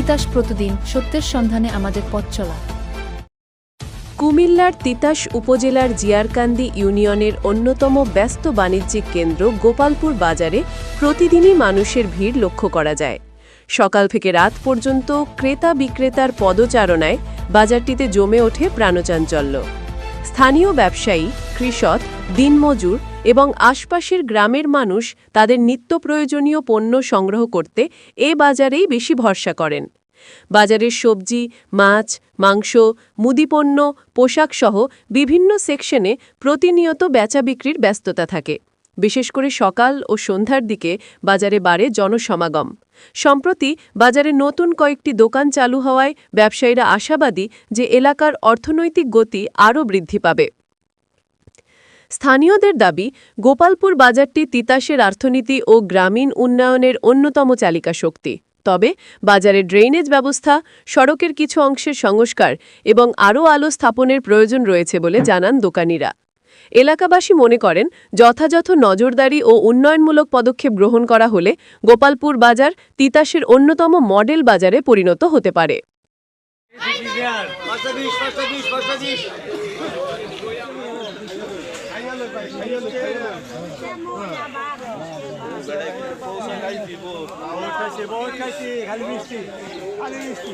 তিতাস প্রতিদিন সত্যের সন্ধানে আমাদের পথ চলা। কুমিল্লার তিতাস উপজেলার জিয়ারকান্দি ইউনিয়নের অন্যতম ব্যস্ত বাণিজ্যিক কেন্দ্র গোপালপুর বাজারে প্রতিদিনই মানুষের ভিড় লক্ষ্য করা যায়। সকাল থেকে রাত পর্যন্ত ক্রেতা বিক্রেতার পদচারণায় বাজারটিতে জমে ওঠে প্রাণচাঞ্চল্য। স্থানীয় ব্যবসায়ী, কৃষক, দিনমজুর এবং আশপাশের গ্রামের মানুষ তাদের নিত্য প্রয়োজনীয় পণ্য সংগ্রহ করতে এ বাজারেই বেশি ভরসা করেন। বাজারের সবজি, মাছ, মাংস, মুদিপণ্য, পোশাকসহ বিভিন্ন সেকশনে প্রতিনিয়ত বেচা বিক্রির ব্যস্ততা থাকে। বিশেষ করে সকাল ও সন্ধ্যার দিকে বাজারে বাড়ে জনসমাগম। সম্প্রতি বাজারে নতুন কয়েকটি দোকান চালু হওয়ায় ব্যবসায়ীরা আশাবাদী যে এলাকার অর্থনৈতিক গতি আরও বৃদ্ধি পাবে। স্থানীয়দের দাবি, গোপালপুর বাজারটি তিতাসের অর্থনীতি ও গ্রামীণ উন্নয়নের অন্যতম চালিকা শক্তি তবে বাজারে ড্রেনেজ ব্যবস্থা, সড়কের কিছু অংশের সংস্কার এবং আরও আলো স্থাপনের প্রয়োজন রয়েছে বলে জানান দোকানিরা। এলাকাবাসী মনে করেন, যথাযথ নজরদারি ও উন্নয়নমূলক পদক্ষেপ গ্রহণ করা হলে গোপালপুর বাজার তিতাসের অন্যতম মডেল বাজারে পরিণত হতে পারে। পাঁচশো বিশ পাঁচশো বিশ পাঁচশো খালি মিষ্টি খালি মিষ্টি।